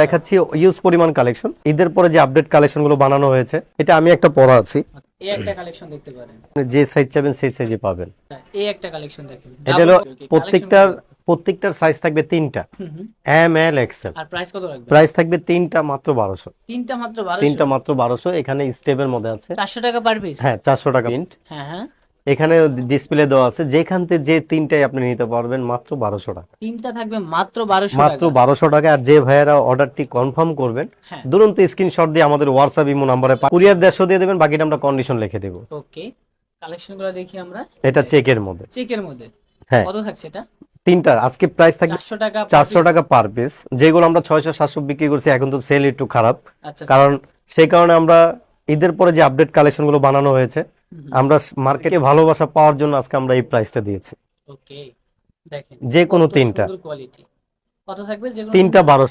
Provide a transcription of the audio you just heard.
দেখাচ্ছি ইউজ পরিমাণ কালেকশন ঈদের পরে যে আপডেট কালেকশনগুলো বানানো হয়েছে এটা আমি একটা পরা আছি। এই একটা কালেকশন দেখতে পারেন। যে সাইজ চাবেন সেই সাইজে পাবেন। এই একটা কালেকশন দেখেন। এটা হলো প্রত্যেকটার প্রত্যেকটার সাইজ থাকবে তিনটা। এম এল এক্সেল আর প্রাইস কত রাখবেন প্রাইস থাকবে তিনটা মাত্র বারোশো। তিনটা মাত্র তিনটা মাত্র বারোশো এখানে স্টেপের মধ্যে আছে। চারশো টাকা পার পিস হ্যাঁ চারশো টাকা। প্রিন্ট হ্যাঁ হ্যাঁ। এখানে ডিসপ্লে দেওয়া আছে যেখান থেকে যে তিনটাই আপনি নিতে পারবেন মাত্র বারোশো টাকা। তিনটা থাকবে মাত্র বারোশো মাত্র বারোশো টাকা আর যে ভাইয়েরা অর্ডারটি কনফার্ম করবেন হ্যাঁ। দুরন্ত স্ক্রিনশট দিয়ে আমাদের হোয়াটসঅ্যাপ ইমো নাম্বারে কুরিয়ার দেড়শো দিয়ে দেবেন বাকিটা আমরা কন্ডিশন লিখে দেবো। ওকে কালেকশনগুলো দেখি আমরা। এটা চেকের মধ্যে। চেকের মধ্যে। হ্যাঁ। কত থাকছে এটা? তিনটা আজকে প্রাইস থাকবে চারশো টাকা পার পিস যেগুলো আমরা ছয়শো সাতশো বিক্রি করছি এখন তো সেল একটু খারাপ। আচ্ছা কারণ সেই কারণে আমরা ঈদের পরে যে আপডেট কালেকশনগুলো বানানো হয়েছে আমরা মার্কেটে ভালোবাসা পাওয়ার জন্য আজকে আমরা এই প্রাইসটা দিয়েছি। ওকে দেখেন যে কোনো তিনটা। কোয়ালিটি কত থাকবে? যে তিনটা। বারোশো।